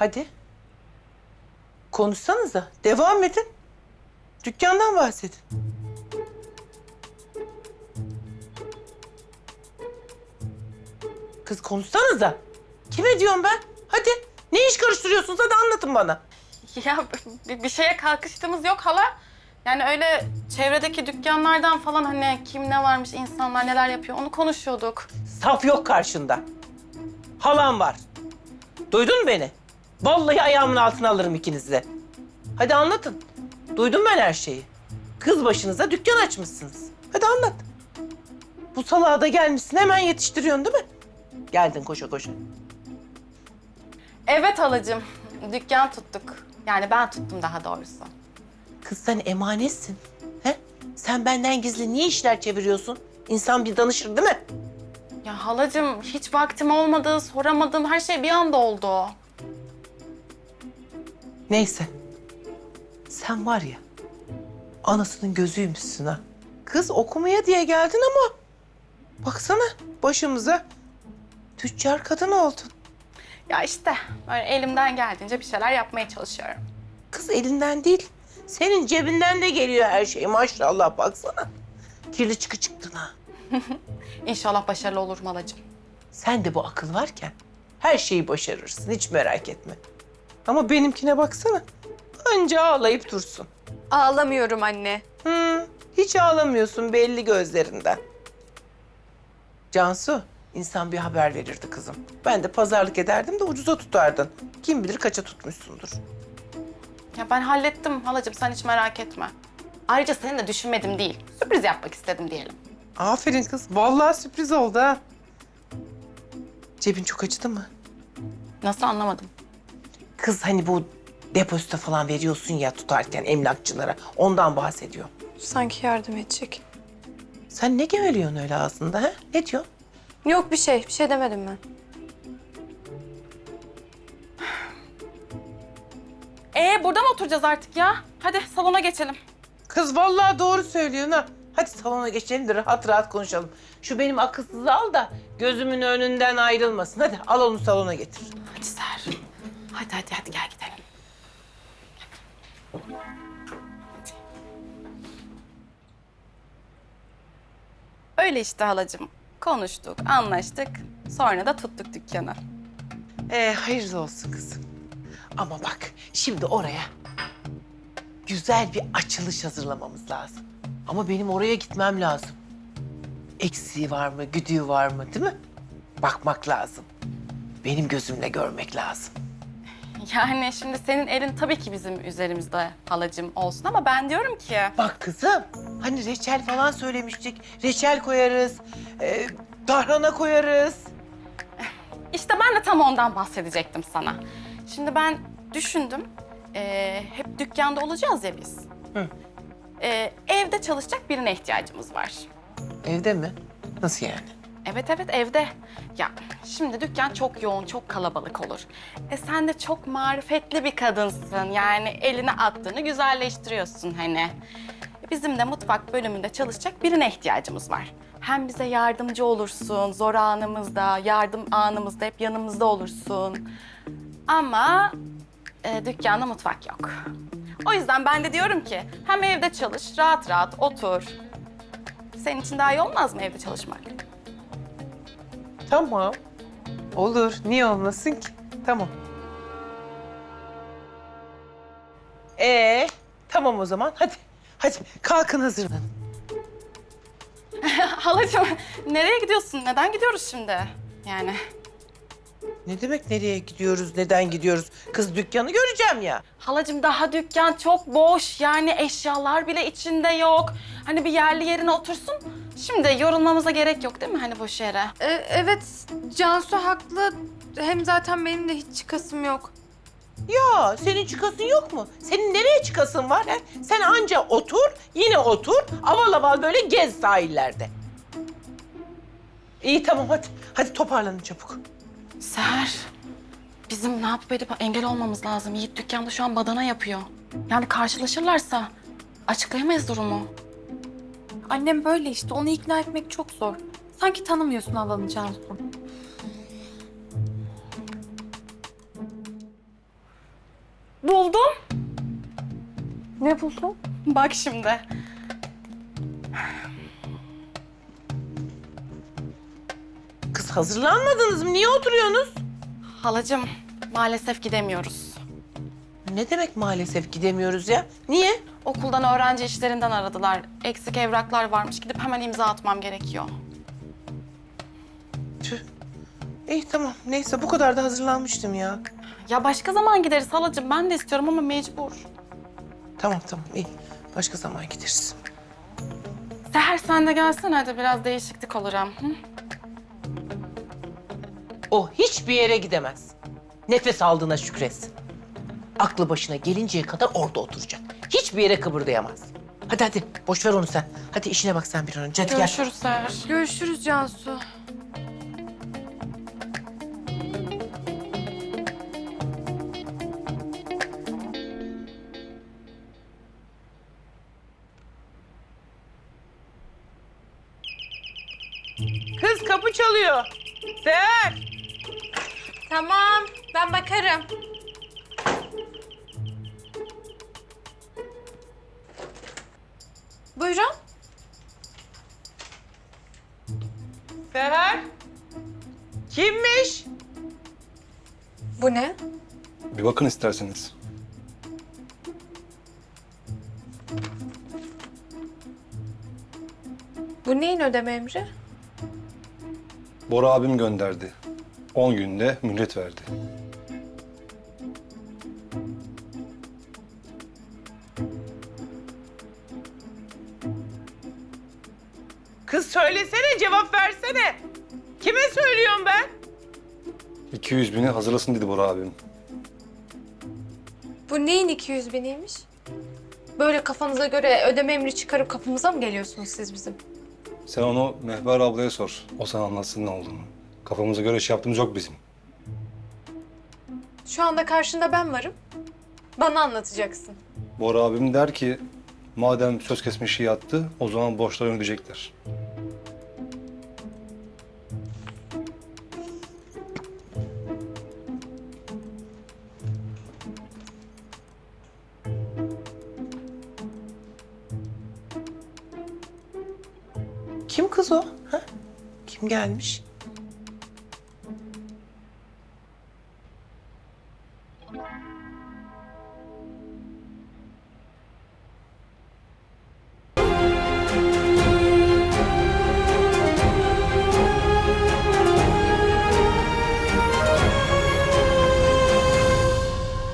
Hadi. Konuşsanıza. Devam edin. Dükkandan bahsedin. Kız konuşsanıza. Kime diyorum ben? Hadi. Ne iş karıştırıyorsunuz? Hadi anlatın bana. Ya bir, bir şeye kalkıştığımız yok hala. Yani öyle çevredeki dükkanlardan falan hani kim ne varmış, insanlar neler yapıyor onu konuşuyorduk. Saf yok karşında. Halam var. Duydun mu beni? Vallahi ayağımın altına alırım ikinizi de. Hadi anlatın. Duydum ben her şeyi. Kız başınıza dükkan açmışsınız. Hadi anlat. Bu salağa da gelmişsin hemen yetiştiriyorsun değil mi? Geldin koşa koşa. Evet halacığım, dükkan tuttuk. Yani ben tuttum daha doğrusu. Kız sen emanetsin. He? Sen benden gizli niye işler çeviriyorsun? İnsan bir danışır değil mi? Ya halacığım hiç vaktim olmadı, soramadım. Her şey bir anda oldu. Neyse. Sen var ya, anasının gözüymüşsün ha. Kız okumaya diye geldin ama baksana başımıza tüccar kadın oldun. Ya işte böyle elimden geldiğince bir şeyler yapmaya çalışıyorum. Kız elinden değil, senin cebinden de geliyor her şey maşallah baksana. Kirli çıkı çıktın ha. İnşallah başarılı olurum halacığım. Sen de bu akıl varken her şeyi başarırsın hiç merak etme. Ama benimkine baksana. Anca ağlayıp dursun. Ağlamıyorum anne. Hı, hiç ağlamıyorsun belli gözlerinden. Cansu, insan bir haber verirdi kızım. Ben de pazarlık ederdim de ucuza tutardın. Kim bilir kaça tutmuşsundur. Ya ben hallettim halacığım sen hiç merak etme. Ayrıca seni de düşünmedim değil. Sürpriz yapmak istedim diyelim. Aferin kız, vallahi sürpriz oldu ha. Cebin çok acıdı mı? Nasıl anlamadım. Kız hani bu depozito falan veriyorsun ya tutarken emlakçılara. Ondan bahsediyor. Sanki yardım edecek. Sen ne geveliyorsun öyle ağzında ha? Ne diyorsun? Yok bir şey, bir şey demedim ben. Ee burada mı oturacağız artık ya? Hadi salona geçelim. Kız vallahi doğru söylüyorsun ha. Hadi salona geçelim de rahat rahat konuşalım. Şu benim akılsızı al da gözümün önünden ayrılmasın. Hadi al onu salona getir. Hadi hadi hadi gel gidelim. Öyle işte halacığım. Konuştuk, anlaştık. Sonra da tuttuk dükkanı. Ee, hayırlı olsun kızım. Ama bak şimdi oraya güzel bir açılış hazırlamamız lazım. Ama benim oraya gitmem lazım. Eksiği var mı, güdüğü var mı değil mi? Bakmak lazım. Benim gözümle görmek lazım. Yani şimdi senin elin tabii ki bizim üzerimizde halacığım olsun ama ben diyorum ki... Bak kızım, hani reçel falan söylemiştik. Reçel koyarız, e, tarhana koyarız. İşte ben de tam ondan bahsedecektim sana. Şimdi ben düşündüm. Ee, hep dükkanda olacağız ya biz. Hı. Ee, evde çalışacak birine ihtiyacımız var. Evde mi? Nasıl yani? Evet evet evde. Ya şimdi dükkan çok yoğun, çok kalabalık olur. E sen de çok marifetli bir kadınsın. Yani eline attığını güzelleştiriyorsun hani. Bizim de mutfak bölümünde çalışacak birine ihtiyacımız var. Hem bize yardımcı olursun, zor anımızda, yardım anımızda hep yanımızda olursun. Ama e, dükkanda mutfak yok. O yüzden ben de diyorum ki hem evde çalış, rahat rahat otur. Senin için daha iyi olmaz mı evde çalışmak? Tamam. Olur. Niye olmasın ki? Tamam. Ee, tamam o zaman. Hadi. Hadi kalkın hazırlanın. Halacığım nereye gidiyorsun? Neden gidiyoruz şimdi? Yani Ne demek nereye gidiyoruz, neden gidiyoruz? Kız dükkanı göreceğim ya. halacığım daha dükkan çok boş. Yani eşyalar bile içinde yok. Hani bir yerli yerine otursun. Şimdi yorulmamıza gerek yok değil mi hani boş yere? Ee, evet, Cansu haklı. Hem zaten benim de hiç çıkasım yok. Ya senin çıkasın yok mu? Senin nereye çıkasın var? He? Sen anca otur, yine otur, aval aval böyle gez sahillerde. İyi tamam hadi. Hadi toparlanın çabuk. Ser, bizim ne yapıp edip engel olmamız lazım. Yiğit dükkanda şu an badana yapıyor. Yani karşılaşırlarsa açıklayamayız durumu. Annem böyle işte. Onu ikna etmek çok zor. Sanki tanımıyorsun Alan'ı Cansu. Buldum. Ne buldun? Bak şimdi. Kız hazırlanmadınız mı? Niye oturuyorsunuz? Halacığım maalesef gidemiyoruz. Ne demek maalesef gidemiyoruz ya? Niye? Okuldan öğrenci işlerinden aradılar. Eksik evraklar varmış. Gidip hemen imza atmam gerekiyor. Tüh. İyi tamam. Neyse bu kadar da hazırlanmıştım ya. Ya başka zaman gideriz halacığım. Ben de istiyorum ama mecbur. Tamam tamam iyi. Başka zaman gideriz. Seher sen de gelsene hadi biraz değişiklik olur hem. Hı? O hiçbir yere gidemez. Nefes aldığına şükretsin. Aklı başına gelinceye kadar orada oturacak. Hiçbir yere kıpırdayamaz. Hadi hadi boş ver onu sen. Hadi işine bak sen bir an önce. Hadi gel. Görüşürüz Seher. Görüşürüz Cansu. Kız kapı çalıyor. Seher. Tamam, ben bakarım. Buyurun. Seher. Kimmiş? Bu ne? Bir bakın isterseniz. Bu neyin ödeme emri? Bora abim gönderdi. 10 günde mühlet verdi. Kız söylesene cevap versene. Kime söylüyorum ben? 200 bini hazırlasın dedi Bora abim. Bu neyin 200 biniymiş? Böyle kafanıza göre ödeme emri çıkarıp kapımıza mı geliyorsunuz siz bizim? Sen onu Mehber ablaya sor. O sana anlatsın ne olduğunu. Kafamıza göre iş yaptığımız yok bizim. Şu anda karşında ben varım. Bana anlatacaksın. Bora abim der ki madem söz kesmişi yattı o zaman borçları ödeyecekler. Kim kız o? Ha? Kim gelmiş?